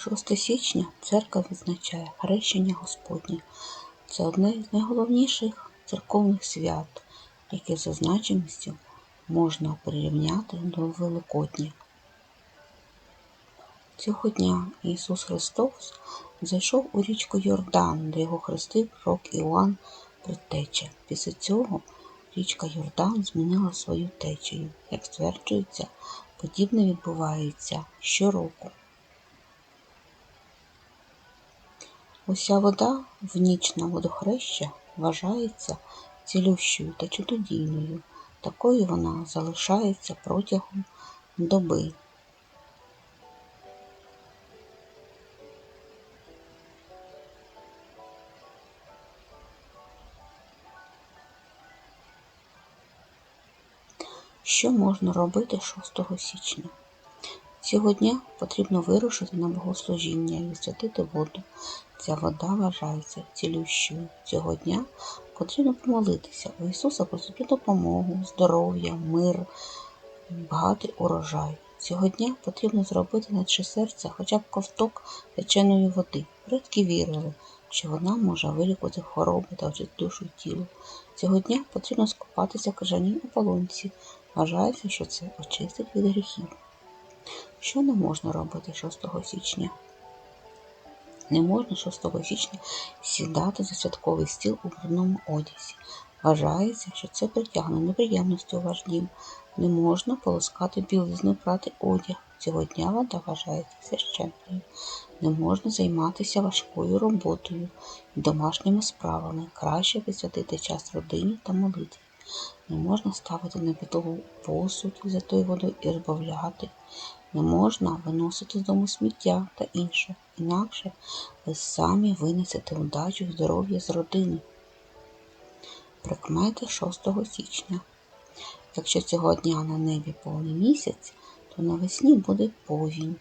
6 січня церква відзначає хрещення Господнє. Це одне з найголовніших церковних свят, яке за значимістю можна прирівняти до Великодня. Цього дня Ісус Христос зайшов у річку Йордан, де його хрестив пророк Іоанн Предтеча. Після цього річка Йордан змінила свою течію. Як стверджується, подібне відбувається щороку. Уся вода в ніч на водохреща вважається цілющою та чудодійною. Такою вона залишається протягом доби. Що можна робити 6 січня? Цього дня потрібно вирушити на богослужіння і святити воду. Ця вода вважається цілющою. Цього дня потрібно помолитися у Ісуса просити допомогу, здоров'я, мир, багатий урожай. Цього дня потрібно зробити наче серця хоча б ковток печеної води. Предки вірили, що вона може вилікувати хвороби та очистити душу і тіло. Цього дня потрібно скупатися в крижаній ополонці. Вважається, що це очистить від гріхів. Що не можна робити 6 січня? Не можна 6 січня сідати за святковий стіл у брудному одязі. Вважається, що це притягне неприємності у ваш дім. Не можна полоскати білизну, прати одяг. Цього дня вода вважається священною. Не можна займатися важкою роботою і домашніми справами. Краще присвятити час родині та молитві. Не можна ставити на підлогу посуд за тою водою і розбавляти. Не можна виносити з дому сміття та інше, інакше ви самі винесете удачу і здоров'я з родини. Прикмети 6 січня. Якщо цього дня на небі повний місяць, то навесні буде повінь.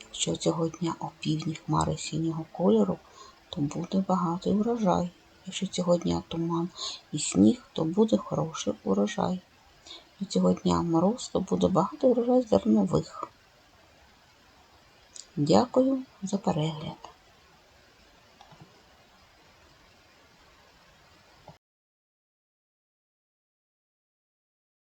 Якщо цього дня опівдні хмари синього кольору, то буде багатий урожай. Якщо цього дня туман і сніг, то буде хороший урожай. Якщо цього дня мороз, то буде багато урожай зернових. Дякую за перегляд!